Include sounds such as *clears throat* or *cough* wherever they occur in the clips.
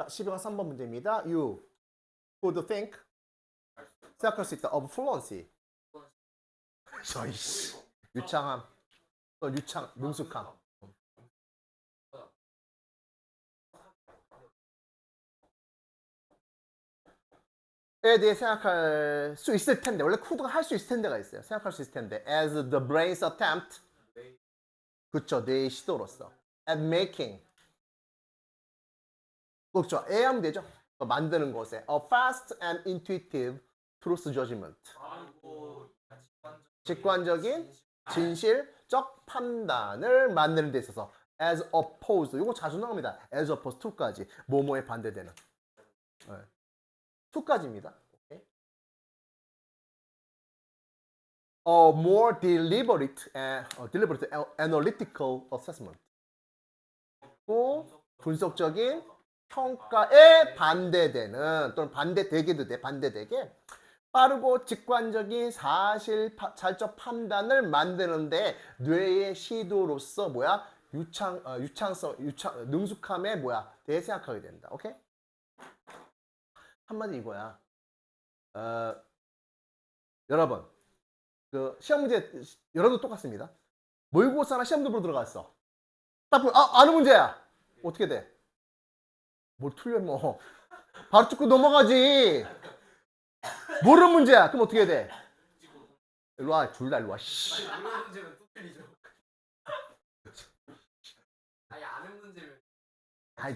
자, 12번 3번 문제입니다. You would think 생각할 수 있다. of fluency. 저이씨. 유창함. 어, 유창, 능숙함. 에 대해 생각할 수 있을 텐데 원래 쿠드가 할 수 있을 텐데가 있어요. 생각할 수 있을 텐데 as the brain's attempt 그쵸 내 시도로서 at making 그렇죠. 에 하면 되죠. 어, 만드는 것에 a fast and intuitive truth judgment 직관적인 진실적 판단을 만드는 데 있어서 as opposed 이거 자주 나옵니다. as opposed to까지 뭐뭐에 반대되는 네. to까지입니다. A more deliberate, and, uh, deliberate analytical assessment. 또 분석적인 평가에 반대되는 또는 반대되게도 돼 반대되게 빠르고 직관적인 사실 파- 살적 판단을 만드는데 뇌의 시도로서 뭐야 유창 어, 유창성 유창 능숙함에 뭐야 대해 생각하게 된다. 오케이? 한마디 이거야. 어, 여러분 그 시험 문제 여러분도 똑같습니다. 모의고사나 시험도 보러 들어갔어. 딱 보면 아 아는 문제야. 어떻게 돼? 뭘 틀려 뭐 바로 찍고 넘어가지. 모르는 문제야. 그럼 어떻게 돼? 일로 와, 둘 다 일로 와. 씨. 모르는 문제면 또 틀리죠. 아니 아는 문제면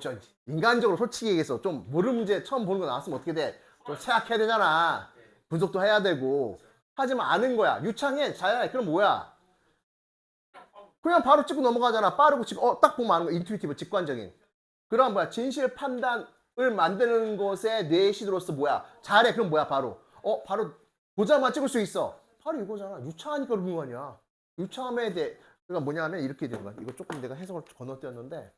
저 인간적으로 솔직히 얘기해서 좀 모르는 문제 처음 보는 거 나왔으면 어떻게 돼? 좀 생각해야 되잖아. 분석도 해야 되고. 하지만 아는 거야. 유창해. 잘해. 그럼 뭐야? 그냥 바로 찍고 넘어가잖아. 빠르고 찍고 어, 딱 보면 아는 거. 인투이티브 직관적인. 그럼 뭐야? 진실 판단을 만드는 것에 뇌의 시도로서 뭐야? 잘해. 그럼 뭐야? 바로. 어, 바로 보자마자 찍을 수 있어. 바로 이거잖아. 유창하니까 그런 거 아니야. 유창함에 대해 그러니까 뭐냐면 이렇게 되는 거야. 이거 조금 내가 해석을 건너뛰었는데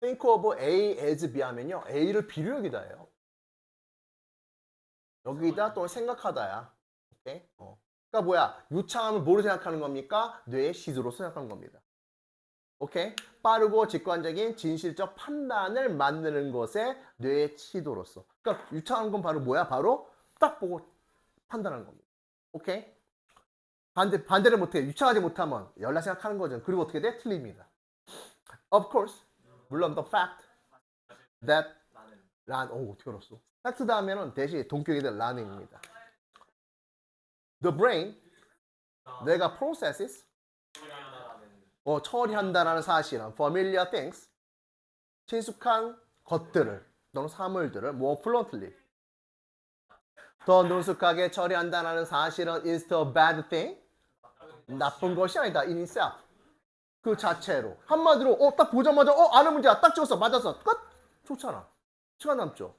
think of A as B 하면요. A를 비료 여기다 해요. 여기다 또 생각하다야. 오케이? 어. 그러니까 뭐야? 유창함을 뭐로 생각하는 겁니까? 뇌의 시도로 생각하는 겁니다. 오케이? 빠르고 직관적인 진실적 판단을 만드는 것에 뇌의 시도로서. 그러니까 유창한 건 바로 뭐야? 바로 딱 보고 판단하는 겁니다. 오케이? 반대 반대를 못해. 유창하지 못하면 연락 생각하는 거죠. 그리고 어떻게 돼? 틀립니다. Of course. 물론 the fact that 란, 오, 어떻게 알았어? 팩트 다음에는 대신 동격이 될 란입니다. The brain, 내가 processes, 어, 처리한다라는 사실은 familiar things, 친숙한 것들을 또는 사물들을 more fluently, 더 능숙하게 처리한다라는 사실은 is the bad thing, 나쁜 것이 아니다 in itself. 그 자체로. 한마디로 어 딱 보자마자 어 아는 문제야. 딱 찍었어. 맞았어. 끝! 좋잖아. 시간 남죠.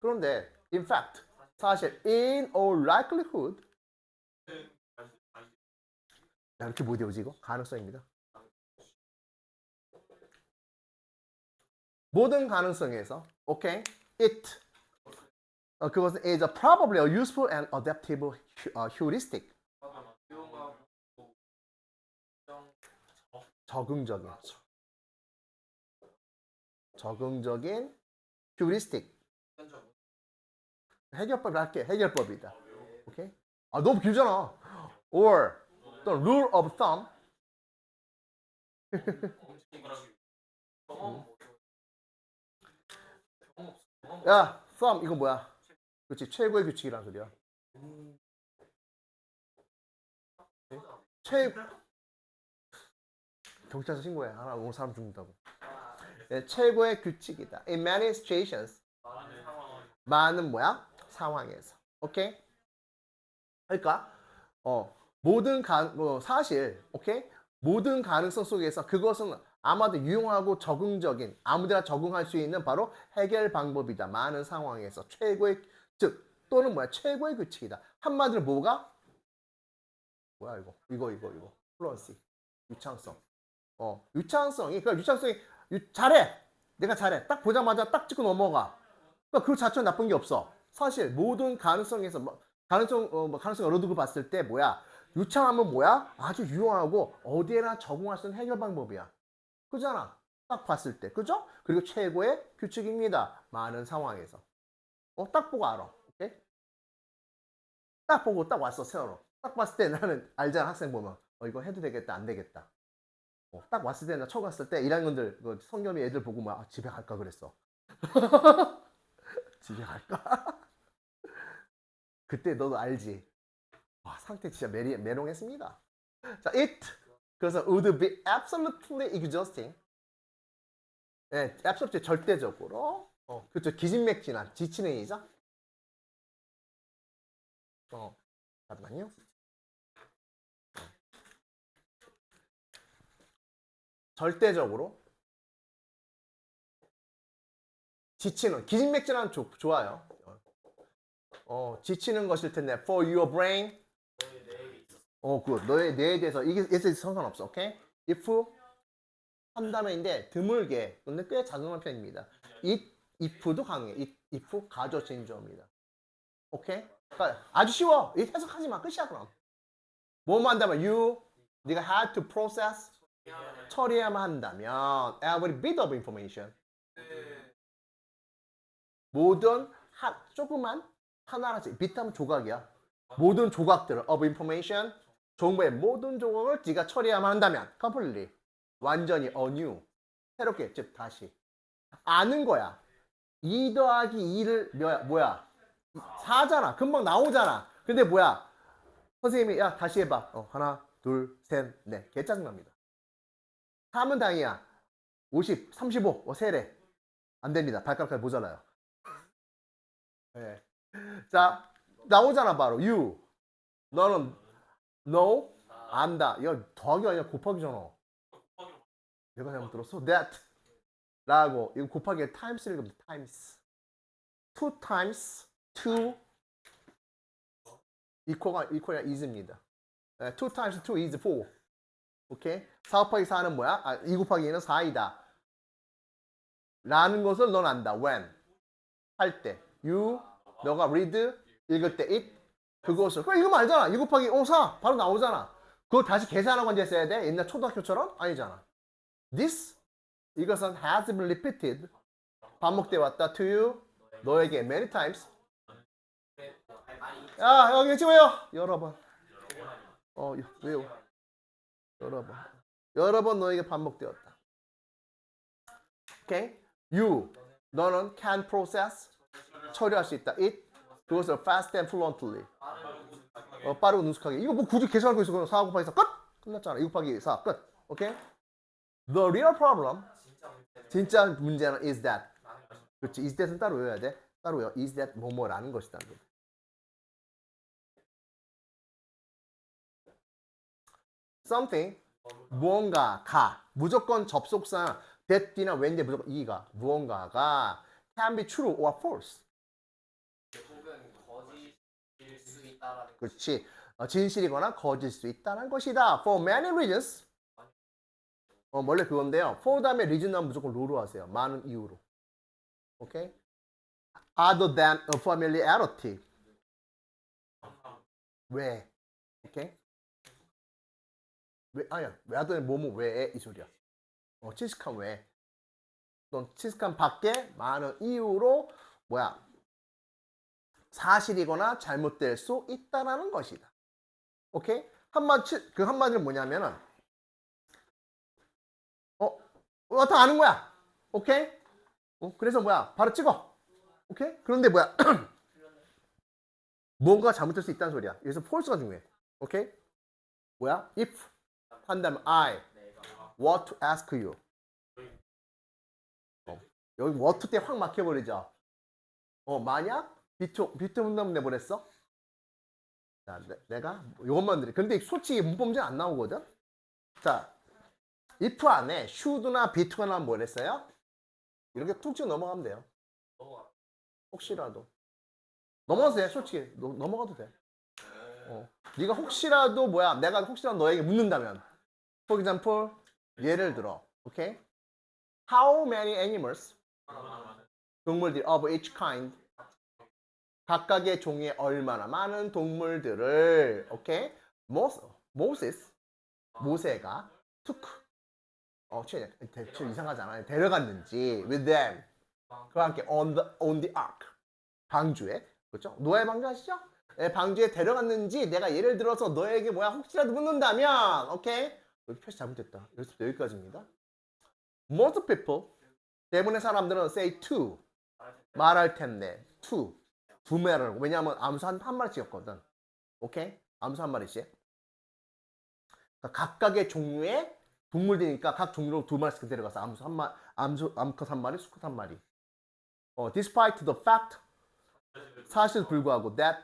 그런데 in fact 사실 in all likelihood 야, 이렇게 못 외우지 이거? 가능성입니다. 모든 가능성에서 오케이 it. 어, 그것은 is a probably a useful and adaptable 어, heuristic. 적응적인. 적응적인 heuristic. 현적 해결법 할게 해결법이다. 오케이 아 너무 길잖아. Or 또 rule of thumb. 경험 야 thumb 이거 뭐야? 그렇지 최고의 규칙이란 소리야. 최 경찰서 신고해. 하나 오늘 사람 죽는다고. 네, 최고의 규칙이다. In many situations. 많은 뭐야? 상황에서. 오케이? 그러니까 어 모든 가 뭐, 사실 오케이? 모든 가능성 속에서 그것은 아마도 유용하고 적응적인 아무데나 적응할 수 있는 바로 해결 방법이다. 많은 상황에서 최고의 즉 또는 뭐야? 최고의 규칙이다. 한마디로 뭐가? 뭐야 이거? 이거 이거 이거. 플러스 유창성. 어 유창성이 그러니까 유창성이 유- 잘해! 내가 잘해. 딱 보자마자 딱 찍고 넘어가. 그러니까 그 자체는 나쁜 게 없어. 사실 모든 가능성에서 뭐 가능성 어, 뭐 가능성 여러 두고 봤을 때 뭐야 유창하면 뭐야 아주 유용하고 어디에나 적응할 수 있는 해결 방법이야. 그잖아. 딱 봤을 때. 그죠? 그리고 최고의 규칙입니다. 많은 상황에서. 어, 딱 보고 알아. 오케이? 딱 보고 딱 왔어, 세월호. 딱 봤을 때 나는 알잖아, 학생 보면. 어, 이거 해도 되겠다, 안 되겠다. 어, 딱 왔을 때, 나 처음 갔을 때 1학년들, 그 성겸이 애들 보고 막 아, 집에 갈까 그랬어. *laughs* 집에 갈까? *laughs* 그때 너도 알지. 와, 상태 진짜 메리, 메롱했습니다. 자, it. 그래서 would be absolutely exhausting. 네, absolutely 절대적으로. 어, 그렇죠. 기진맥진한 지치는 이죠. 어, 잠깐만요. 절대적으로 지치는 기진맥진한 조, 좋아요. 어, 지치는 것일 텐데 for your brain 어. 어, 그 너의 뇌에 대해서 이게 예스 상관없어. 오케이? if 한 다음에인데 드물게 근데 꽤 자동한 편입니다. it if도 강해. it, if 가조 진조입니다. 오케이? 그러니까 아주 쉬워. it 해석하지 마. 끝이야 그럼. 뭐만 한다면 you 네가 had to process. 처리해야만 한다면 every bit of information 그 모든 한 조그만 하나라씩 비트하면 조각이야. 모든 조각들을 of information 정보의 모든 조각을 네가 처리해야만 한다면 completely 완전히 anew 새롭게 즉 다시 아는 거야. 2 더하기 2를 뭐야? 뭐야? 4잖아. 금방 나오잖아. 근데 뭐야? 선생님이 야 다시 해봐. 어, 하나, 둘, 셋, 넷. 개 짜증납니다. 3은 다행이야. 50, 35, 어, 세래. 안 됩니다. 발가락까지 모자라요. 네. 자, 나오잖아, 바로. you. 너는 no, 안다. 야, 더하기 아니라 곱하기잖아. 내가 잘못 들었어? that. 라고. 이거 곱하기 times를 읽으면 times. two times two equal가, equal이 is입니다. 네, two times two is four. 오케이? 4 곱하기 4는 뭐야? 아, 2 곱하기 2는 4이다. 라는 것을 넌 안다. when. 할 때. you. 너가 read. 읽을 때 it. 그것을. 그럼 이거 알잖아. 2 곱하기 5, 4. 바로 나오잖아. 그거 다시 계산하고 이제 써야 돼? 옛날 초등학교처럼? 아니잖아. this. 이것은 has been repeated. 반복돼 왔다 to you. 너에게 many times. 야, 여기 찍어요. 여러 번. 어, 여- 왜요? 여러 번. 여러 번 너에게 반복되었다. 오케이? You. 너는 can process. 처리할 수 있다. It. 그것을 fast and fluently. 어, 빠르고 능숙하게. 이거 뭐 굳이 계산할 거 있어. 그럼 4 곱하기 4 끝! 끝났잖아. 2 곱하기 4 끝. 오케이? The real problem. 진짜 문제는 is that. 그렇지. is that은 따로 외워야 돼. 따로 외워. is that 뭐뭐라는 것이다. something 무언가가 무조건 접속사 that이나 when인데 무조건 이가 무언가가 can be true or false. 혹은 거짓일 수 있다라는 그렇지. 어, 진실이거나 거짓일 수 있다는 것이다. For many reasons. 어, 원래 그건데요. for 다음에 reason 나오면 무조건 로로 하세요. 많은 이유로. 오케이? Other than a familiarity. 왜? 오케이? 왜? 아니야. 왜 하더니 뭐뭐 왜? 이 소리야. 어, 친숙한 왜? 넌 친숙한 밖에 많은 이유로 뭐야? 사실이거나 잘못될 수 있다라는 것이다. 오케이? 한마디 그 한마디는 뭐냐면은 어, 어, 다 아는 거야. 오케이? 어, 그래서 뭐야? 바로 찍어. 오케이? 그런데 뭐야? *clears throat* 뭔가 잘못될 수 있다는 소리야. 여기서 false가 중요해. 오케이? 뭐야? if 한다면 I what to ask you. 어, 여기 what 때확 막혀 버리죠. 어, 만약 비트 비트 문답 내보냈어? 자, 내, 가 이것만 드려. 근데 솔직히 문법 문제 안 나오거든. 자, if 안에 should나 be가 나면 뭐랬어요? 이렇게 툭 치고 넘어가면 돼요. 혹시라도 넘어가도 돼. 솔직히 너- 넘어가도 돼. 어. 네가 혹시라도 뭐야? 내가 혹시라도 너에게 묻는다면, for example, 예를 들어, 오케이? How many animals 동물들 of each kind 각각의 종에 얼마나 많은 동물들을 오케이 모스 모세스 모세가 took 어, 취 대충 이상하잖아. 데려갔는지 with them. 그와 함께 on the on the ark. 방주에. 그렇죠? 노예 방주 아시죠? 예, 방주에 데려갔는지 내가 예를 들어서 너에게 뭐야 혹시라도 묻는다면 오케이? 여기 표시 잘못됐다. 여기서 여기까지입니다. Most people 대부분의 사람들은 say to 말할 텐데 to 두 매를 왜냐하면 암수 한, 한 마리씩였거든. 오케이? 암수 한 마리씩. 그러니까 각각의 종류의 동물들이니까 각 종류로 두 마리씩 데려가서 암수 한 마, 암수 암컷 한 마리, 수컷 한 마리. 어, despite the fact 사실 불구하고 that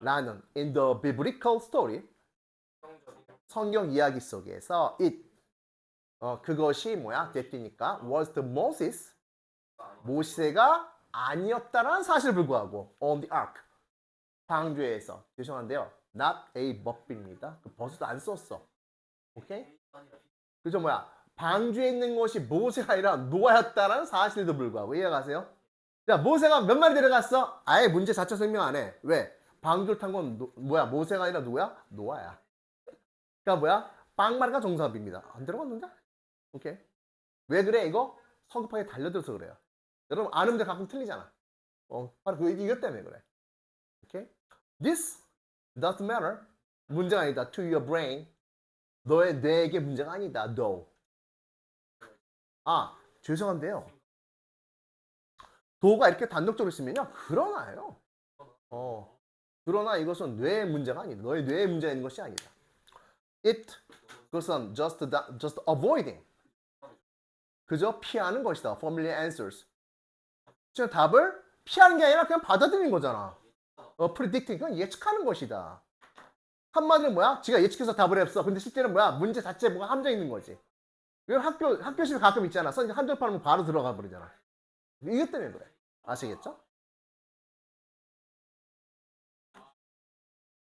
라는 in the biblical story 성경 이야기 속에서 it 어, 그것이 뭐야 됐으니까 was the Moses 모세가 아니었다라는 사실 불구하고 on the ark 방주에서 죄송한데요 not a bob입니다 그 버스도 안 썼어 오케이 그죠 뭐야 방주에 있는 것이 모세가 아니라 노아였다라는 사실도 불구하고 이해가세요? 자 모세가 몇 마리 데려갔어? 아예 문제 자체 설명 안 해. 왜? 방주를 탄 건 뭐야? 모세가 아니라 누구야? 노아야. 그러니까 뭐야? 빵마리가 정답입니다. 안 들어갔는데? 오케이. 왜 그래 이거? 성급하게 달려들어서 그래요. 여러분 아는 데 가끔 틀리잖아. 어, 바로 그 이것 때문에 그래. 오케이. This doesn't matter. 문제가 아니다. To your brain. 너의 뇌에게 문제가 아니다. No. 아, 죄송한데요. 도가 이렇게 단독적으로 있으면요. 그러나요. 어. 그러나 이것은 뇌의 문제가 아니다. 너의 뇌의 문제가 있는 것이 아니다. It 그것은 just that- just avoiding. 그저 피하는 것이다. Familiar answers. 답을 피하는 게 아니라 그냥 받아들이는 거잖아. 어, predicting 그건 예측하는 것이다. 한마디로 뭐야? 지가 예측해서 답을 했어. 근데 실제는 뭐야? 문제 자체에 뭐가 함정 있는 거지. 이건 학교 학교식에 가끔 있잖아. 선생님 한줄 팔면 바로 들어가 버리잖아. 이것 때문에 그래. 아시겠죠?